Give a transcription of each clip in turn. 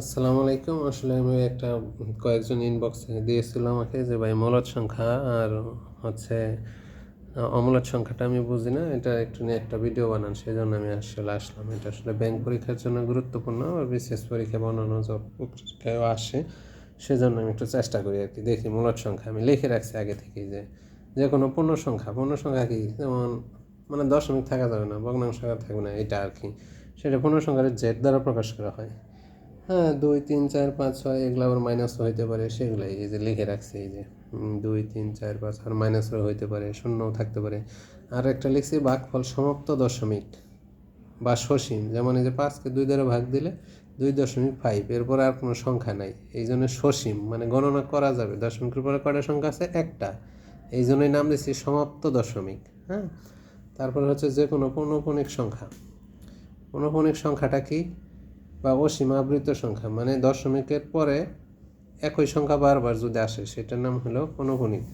আসসালামু আলাইকুম। আসলে আমি একটা কয়েকজন ইনবক্স দিয়েছিল আমাকে যে, ভাই, মলদ সংখ্যা আর হচ্ছে অমূলত সংখ্যাটা আমি বুঝি না। এটা একটু নিয়ে একটা ভিডিও বানান। সেই জন্য আমি আসলে আসলাম। এটা আসলে ব্যাংক পরীক্ষার জন্য গুরুত্বপূর্ণ। আর বিশেষ পরীক্ষা বানানো জব পরীক্ষায় আসে। সেজন্য আমি একটু চেষ্টা করি আর কি। দেখি মূলত সংখ্যা। আমি লিখে রাখছি আগে থেকেই যে যে কোনো পূর্ণ সংখ্যা। পূর্ণ সংখ্যা কি? যেমন মানে দশমিক থাকা যাবে না, ভগ্নাংশ থাকবে না, এটা আর কি। সেটা পূর্ণ সংখ্যার জেড দ্বারা প্রকাশ করা হয়। হ্যাঁ দুই, তিন, চার, পাঁচ, ছয় এগুলো আবার মাইনাসও হইতে পারে, সেগুলাই এই যে লিখে রাখছি এই যে। দুই, তিন, চার, পাঁচ, আর মাইনাসও হইতে পারে, শূন্যও থাকতে পারে। আর একটা লিখছি ভাগফল সমাপ্ত দশমিক বা সসীম, যেমন এই যে পাঁচকে দুই দ্বারা ভাগ দিলে দুই দশমিক ফাইভ এরপরে আর কোনো সংখ্যা নাই। এই জন্য সসীম মানে গণনা করা যাবে। দশমিকের পরে কটা সংখ্যা আছে? একটা। এই জন্যই নাম দিচ্ছি সমাপ্ত দশমিক হ্যাঁ? তারপরে হচ্ছে যে কোনো পৌনপণিক সংখ্যা। পৌনপণিক সংখ্যাটা কি? বা অসীমাবৃত সংখ্যা মানে দশমিকের পরে একই সংখ্যা বারবার যদি আসে, সেটার নাম হলো পৌনপণিক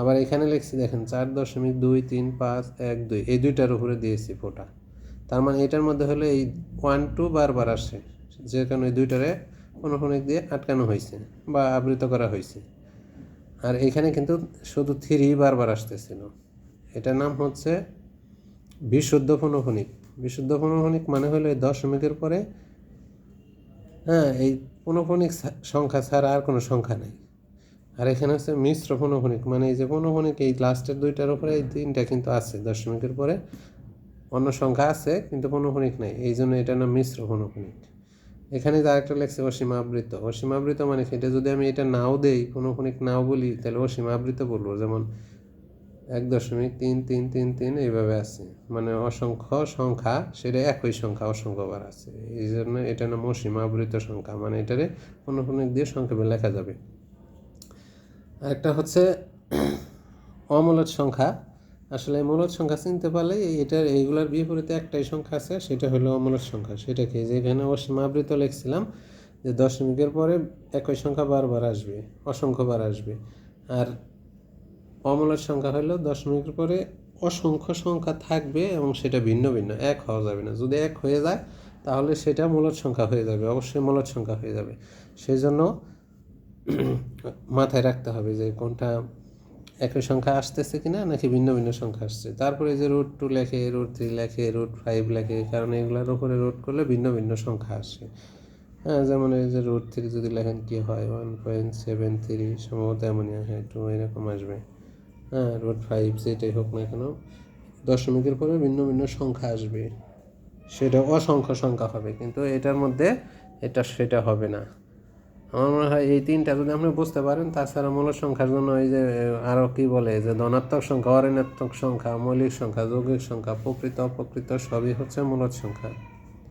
আবার এখানে লিখছি, দেখেন, চার দশমিক দুই তিন পাঁচ এক দুই, এই দুইটার উপরে দিয়েছি ফোটা। তার মানে এটার মধ্যে হলো এই ওয়ান টু বারবার আসে, যে কারণে এই দুইটারে পৌনপণিক দিয়ে আটকানো হয়েছে বা আবৃত করা হয়েছে। আর এখানে কিন্তু শুধু থ্রি বারবার আসতেছিল। এটার নাম হচ্ছে বিশুদ্ধ পৌনপণিক বিশুদ্ধ পৌনপণিক মানে হলো দশমিকের পরে হ্যাঁ এই পৌনপণিক সা- সংখ্যা ছাড়া আর কোনো সংখ্যা নেই। আর এখানে হচ্ছে মিশ্র পৌনপণিক মানে এই যে পৌনপণিক এই লাস্টের দুইটার উপরে এই তিনটা কিন্তু আছে, দশমিকের পরে অন্য সংখ্যা আছে, কিন্তু পৌনপণিক নেই। এই জন্য এটা নাম মিশ্র পৌনপণিক এখানে যে আরেকটা লেখছে, অসীমাবৃত। অসীমাবৃত মানে সেটা যদি আমি এটা নাও দেই পৌনপণিক নাও বলি, তাহলে অসীমাবৃত বলব। যেমন এক দশমিক তিন তিন তিন তিন এইভাবে আছে। মানে অসংখ্য সংখ্যা, সেটা একই সংখ্যা অসংখ্যবার আছে। এই জন্য এটা নাম আবৃত সংখ্যা। মানে এটারে কোনো দিয়ে সংক্ষেপে লেখা যাবে। আরেকটা হচ্ছে অমূলত সংখ্যা। আসলে মূলত সংখ্যা চিনতে পারলে এটার এইগুলোর বিপরীতে একটাই সংখ্যা আছে, সেটা হলো অমূলত সংখ্যা। সেটা কি যেখানে অসীমাবৃত লিখছিলাম, যে দশমিকের পরে একই সংখ্যা বারবার আসবে, অসংখ্যবার আসবে। আর অমূলত সংখ্যা হলো দশমিকের পরে অসংখ্য সংখ্যা থাকবে এবং সেটা ভিন্ন ভিন্ন, এক হওয়া যাবে না। যদি এক হয়ে যায়, তাহলে সেটা মূলত সংখ্যা হয়ে যাবে, অবশ্যই মূলত সংখ্যা হয়ে যাবে। সেই জন্য মাথায় রাখতে হবে যে কোনটা একই সংখ্যা আসতেছে কিনা, নাকি ভিন্ন ভিন্ন সংখ্যা আসছে। তারপরে যে রুট টু লেখে রুট থ্রি লেখে রুট ফাইভ লেখে, কারণ এগুলোর উপরে রুট করলে ভিন্ন ভিন্ন সংখ্যা আসে। হ্যাঁ যেমন এই যে রুট থ্রি যদি লেখেন কি হয়? ওয়ান পয়েন্ট সেভেন থ্রি সম্ভবত এমনই আসে একটু এরকম আসবে। হ্যাঁ রুট ফাইভ যেটাই হোক না কেন, দশমিকের পরে ভিন্ন ভিন্ন সংখ্যা আসবে। সেটা অসংখ্য সংখ্যা হবে, কিন্তু এটার মধ্যে এটা সেটা হবে না। আমার মনে হয় এই তিনটা যদি আপনি বুঝতে পারেন, তাছাড়া মূল সংখ্যার জন্য এই যে আরও কী বলে যে ধনাত্মক সংখ্যা, অঋণাত্মক সংখ্যা, মৌলিক সংখ্যা, যৌগিক সংখ্যা, প্রকৃত অপ্রকৃত সবই হচ্ছে মূলত সংখ্যা।